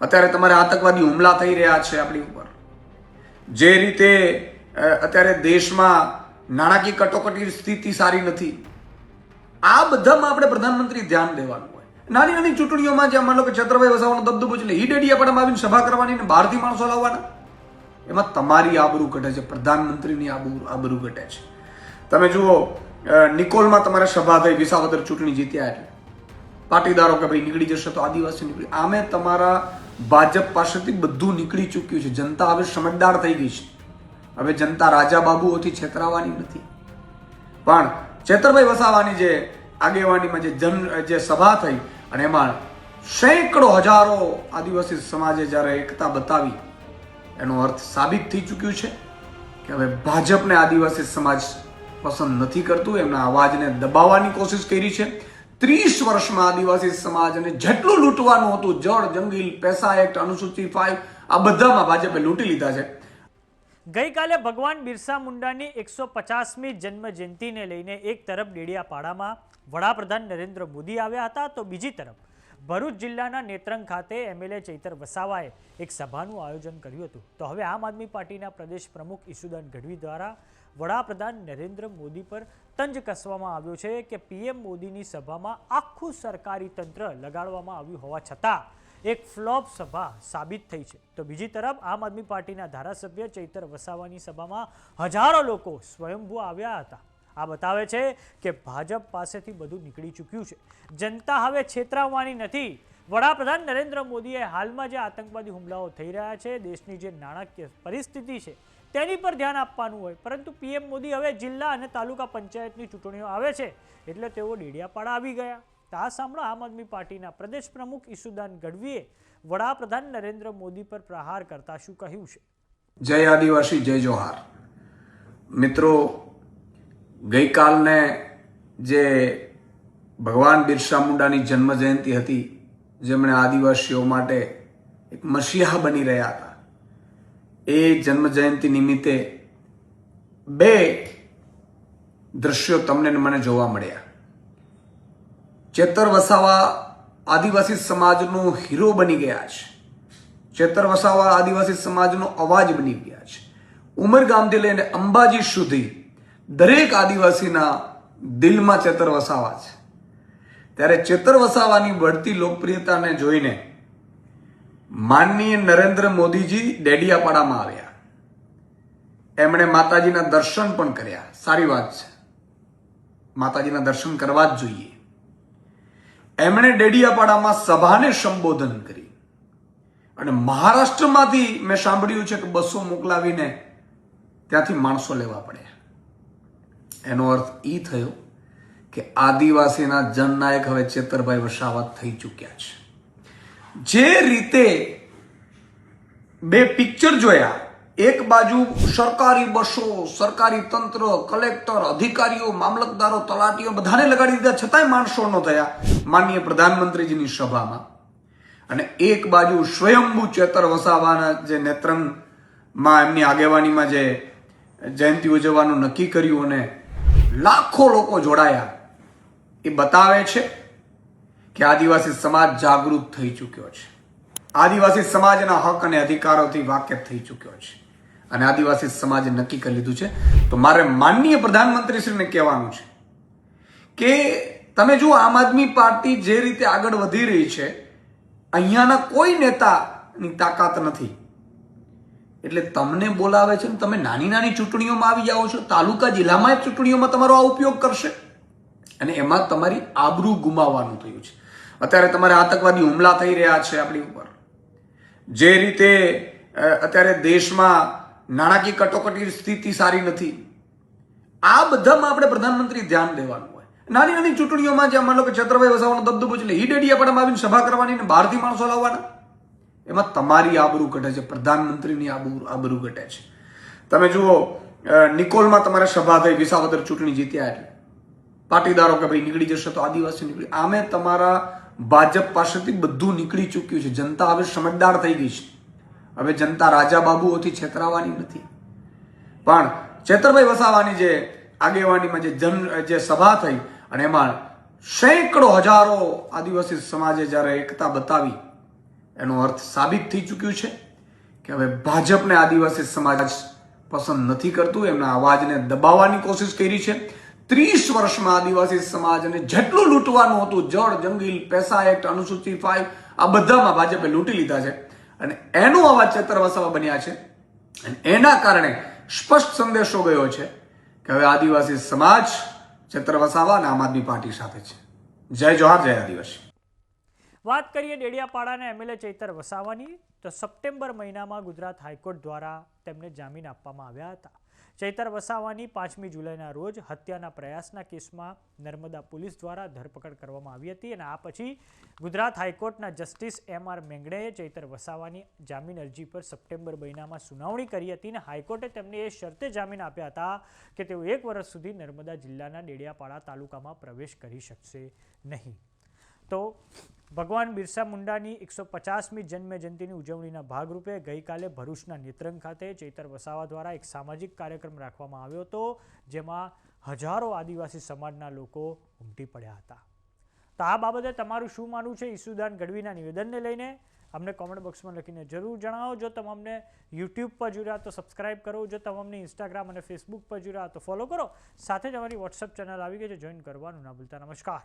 અત્યારે તમારે આતંકવાદી હુમલા થઈ રહ્યા છે આપણી ઉપર. જે રીતે અત્યારે દેશમાં નાણાકીય કટોકટી સ્થિતિ સારી નથી. આ બધામાં આપણે પ્રધાનમંત્રી ધ્યાન દેવાનું હોય. નાની નાની ચૂંટણીઓમાં જ્યાં માનો કે છત્રભાઈ વસાવાનો દબદબો એટલે ઈ ડેડિયાપાડામાં આવીને સભા કરવાની ને બહારથી માણસો લાવવાના. એમાં તમારી આબરૂ ઘટે છે, પ્રધાનમંત્રીની આબરૂ આબરૂ ઘટે છે. તમે જુઓ નિકોલમાં તમારે સભા થઈ, વિસાવદર ચૂંટણી જીત્યા એટલે. પાટીદારો કે ભાઈ નીકળી જશે તો આદિવાસી નીકળી આમે તમારા ભાજપ પાસેથી બધું નીકળી ચૂક્યું છે. જનતા હવે સમજદાર થઈ ગઈ છે. હવે જનતા રાજા બાબુઓથી છેતરાવાની નથી. પણ ચેતરભાઈ વસાવાની જે આગેવાનીમાં જે જન, જે સભા થઈ અને એમાં સેંકડો હજારો આદિવાસી સમાજે જ્યારે એકતા બતાવી, એનો અર્થ સાબિત થઈ ચૂક્યું છે કે હવે ભાજપને આદિવાસી સમાજ પસંદ નથી કરતું. એમના અવાજને દબાવવાની કોશિશ કરી છે. ત્રીસ વર્ષમાં આદિવાસી સમાજને જેટલું લૂંટવાનું હતું, જળ, જંગલ, પૈસા એક્ટ અનુસૂચિ ફાઈવ આ બધામાં ભાજપે લૂંટી લીધા છે. ગઈકાલે ભગવાન બિરસા મુંડાની એકસો પચાસમી જન્મ જયંતિને લઈને એક તરફ ડેડિયાપાડામાં વડાપ્રધાન નરેન્દ્ર મોદી આવ્યા હતા, તો બીજી તરફ ભરૂચ જિલ્લાના નેત્રંગ ખાતે એમએલએ ચૈતર વસાવાએ એક સભાનું આયોજન કર્યું હતું. તો હવે આમ આદમી પાર્ટીના પ્રદેશ પ્રમુખ ઈસુદાન ગઢવી દ્વારા વડાપ્રધાન નરેન્દ્ર મોદી પર તંજ કસવામાં આવ્યો છે કે પીએમ મોદીની સભામાં આખું સરકારી તંત્ર લગાડવામાં આવ્યું હોવા છતાં એક ફ્લોપ સભા સાબિત થઈ છે. તો બીજી તરફ આમ આદમી પાર્ટીના ધારાસભ્ય ચૈતર વસાવાની સભામાં હજારો લોકો સ્વયંભૂ આવ્યા હતા. આ બતાવે છે કે ભાજપ પાસેથી બધું નીકળી ચૂક્યું છે. જનતા હવે છેતરાવવાની નથી. વડાપ્રધાન નરેન્દ્ર મોદીએ હાલમાં જે આતંકવાદી હુમલાઓ થઈ રહ્યા છે, દેશની જે નાણાકીય પરિસ્થિતિ છે તેની પર ધ્યાન આપવાનું હોય. પરંતુ પીએમ મોદી હવે જિલ્લા અને તાલુકા પંચાયતની ચૂંટણીઓ આવે છે એટલે તેઓ ડેડિયાપાડા આવી ગયા. તા સાંભળો આમ આદમી પાર્ટીના પ્રદેશ પ્રમુખ ઈસુદાન ગઢવીએ વડાપ્રધાન નરેન્દ્ર મોદી પર પ્રહાર કરતા શું કહ્યું છે? જય આદિવાસી, જય જોહાર. મિત્રો, ગઈકાલને જે ભગવાન બિરસા મુંડાની જન્મ જયંતિ હતી, જેમણે આદિવાસીઓ માટે એક મસીહા બની રહ્યા હતા એ જન્મ જયંતિ નિમિત્તે બે દ્રશ્યો તમને મને જોવા મળ્યા. ચેતર વસાવા આદિવાસી સમાજનો હીરો બની ગયા છે. ચેતર વસાવા આદિવાસી સમાજનો અવાજ બની ગયા છે. ઉમરગામથી લઈને અંબાજી સુધી દરેક આદિવાસીના દિલમાં ચેતર વસાવા છે. ત્યારે ચેતર વસાવાની બઢતી લોકપ્રિયતાને જોઈને માનનીય નરેન્દ્ર મોદીજી ડેડિયાપાડામાં આવ્યા. એમણે માતાજીના દર્શન પણ કર્યા. સારી વાત છે. માતાજીના દર્શન કરવા જ જોઈએ. એમણે ડેડિયાપાડામાં સભાને સંબોધન કરી અને મહારાષ્ટ્રમાંથી મેં સાંભળ્યું છે કે બસો મોકલાવીને ત્યાંથી માણસો લેવા પડ્યા. એનો અર્થ એ થયો કે આદિવાસીના જનનાયક હવે ચેતરભાઈ વસાવત થઈ ચૂક્યા છે. જે રીતે બે પિક્ચર જોયા, એક બાજુ સરકારી બસો, સરકારી તંત્ર કલેક્ટર અધિકારીઓ, મામલતદારો, તલાટીઓ બધાને લગાડી દીધા, છતાંય માણસો ન થયા, માનનીય પ્રધાનમંત્રીજીની સભામાં. અને એક બાજુ સ્વયંભૂ ચેતર વસાવાના જે નેત્રંગમાં એમની આગેવાનીમાં જે જયંતિ ઉજવવાનું નક્કી કર્યું અને લાખો લોકો જોડાયા, એ બતાવે છે કે આદિવાસી સમાજ જાગૃત થઈ ચૂક્યો છે. આદિવાસી સમાજના હક અને અધિકારોથી વાકેફ થઈ ચૂક્યો છે. અને આદિવાસી સમાજે નક્કી કરી લીધું છે. તો મારે માનનીય પ્રધાનમંત્રીશ્રીને કહેવાનું છે કે તમે જુઓ, આમ આદમી પાર્ટી જે રીતે આગળ વધી રહી છે, અહીંયાના કોઈ નેતાની તાકાત નથી. એટલે તમને બોલાવે છે ને તમે નાની નાની ચૂંટણીઓમાં આવી જાઓ છો, તાલુકા જિલ્લામાં ચૂંટણીઓમાં તમારો આ ઉપયોગ કરશે. અને એમાં તમારી આબરૂ ગુમાવવાનું થયું છે. અત્યારે તમારે આતંકવાદી હુમલા થઈ રહ્યા છે આપણી ઉપર. જે રીતે અત્યારે દેશમાં નાણાકીય કટોકટી સ્થિતિ સારી નથી. આ બધામાં આપણે પ્રધાનમંત્રી ધ્યાન દેવાનું હોય. નાની નાની ચૂંટણીઓમાં જ્યાં માનો કે છત્રભાઈ વસાવાનો દબદબો છે એટલે ઈ ડેડિયાપાડામાં આવીને સભા કરવાની ને બહારથી માણસો લાવવાના, એમાં તમારી આબરૂ ઘટે છે, પ્રધાનમંત્રીની આબરૂ આબરૂ ઘટે છે. તમે જુઓ નિકોલમાં તમારે સભા થઈ, વિસાવદર ચૂંટણી જીત્યા એટલે. પાટીદારો કે ભાઈ નીકળી જશે તો આદિવાસી નીકળી, આમે તમારા ભાજપ પાસેથી બધું નીકળી ચૂક્યું છે. જનતા હવે સમજદાર થઈ ગઈ છે. હવે જનતા રાજા બાબુઓથી છેતરાવાની નથી. પણ ચેતરભાઈ વસાવાની જે આગેવાનીમાં જે જન, જે સભા થઈ અને એમાં સેંકડો હજારો આદિવાસી સમાજે જ્યારે એકતા બતાવી, એનો અર્થ સાબિત થઈ ચૂક્યું છે કે હવે ભાજપને આદિવાસી સમાજ પસંદ નથી કરતું. એમના અવાજને દબાવવાની કોશિશ કરી છે. ત્રીસ વર્ષમાં આદિવાસી સમાજને જેટલું લૂંટવાનું હતું, જળ, જંગલ, પૈસા એક્ટ અનુસૂચિ ફાઈવ આ બધામાં ભાજપે લૂંટી લીધા છે. અને એનો અવાજ ચેતર વસાવા બન્યા છે. અને એના કારણે સ્પષ્ટ સંદેશો ગયો છે કે હવે આદિવાસી સમાજ ચેતરવસાવા અને આમ આદમી પાર્ટી સાથે છે. જય જોહાર, જય આદિવાસી. વાત કરીએ ડેડિયાપાડાના એમએલએ ચૈતર વસાવાની. તો સપ્ટેમ્બર મહિનામાં ગુજરાત હાઈકોર્ટ દ્વારા તેમને જામીન આપવામાં આવ્યા હતા. ચૈતર વસાવાની પાંચમી જુલાઈના રોજ હત્યાના પ્રયાસના કેસમાં નર્મદા પોલીસ દ્વારા ધરપકડ કરવામાં આવી હતી અને આ પછી ગુજરાત હાઈકોર્ટના જસ્ટિસ એમ આર મેંગડેએ ચૈતર વસાવાની જામીન અરજી પર સપ્ટેમ્બર મહિનામાં સુનાવણી કરી હતી અને હાઈકોર્ટે તેમને એ શરતે જામીન આપ્યા હતા કે તેઓ એક વર્ષ સુધી નર્મદા જિલ્લાના ડેડિયાપાડા તાલુકામાં પ્રવેશ કરી શકશે નહીં. તો ભગવાન બિરસા મુંડાની એકસો પચાસમી જન્મ જયંતિની ઉજવણીના ભાગરૂપે ગઈકાલે ભરૂચના નેત્રંગ ખાતે ચૈતર વસાવા દ્વારા એક સામાજિક કાર્યક્રમ રાખવામાં આવ્યો હતો, જેમાં હજારો આદિવાસી સમાજના લોકો ઉમટી પડ્યા હતા. તો આ બાબતે તમારું શું માનવું છે? ઈસુદાન ગઢવીના નિવેદનને લઈને અમને કોમેન્ટ બોક્સમાં લખીને જરૂર જણાવો. જો તમને યુટ્યુબ પર જોડ્યા તો સબસ્ક્રાઇબ કરો. જો તમને ઇન્સ્ટાગ્રામ અને ફેસબુક પર જોડ્યા તો ફોલો કરો. સાથે જ અમારી વોટ્સઅપ ચેનલ આવી ગઈ છે. જોઈન કરવાનું ના ભૂલતા. નમસ્કાર.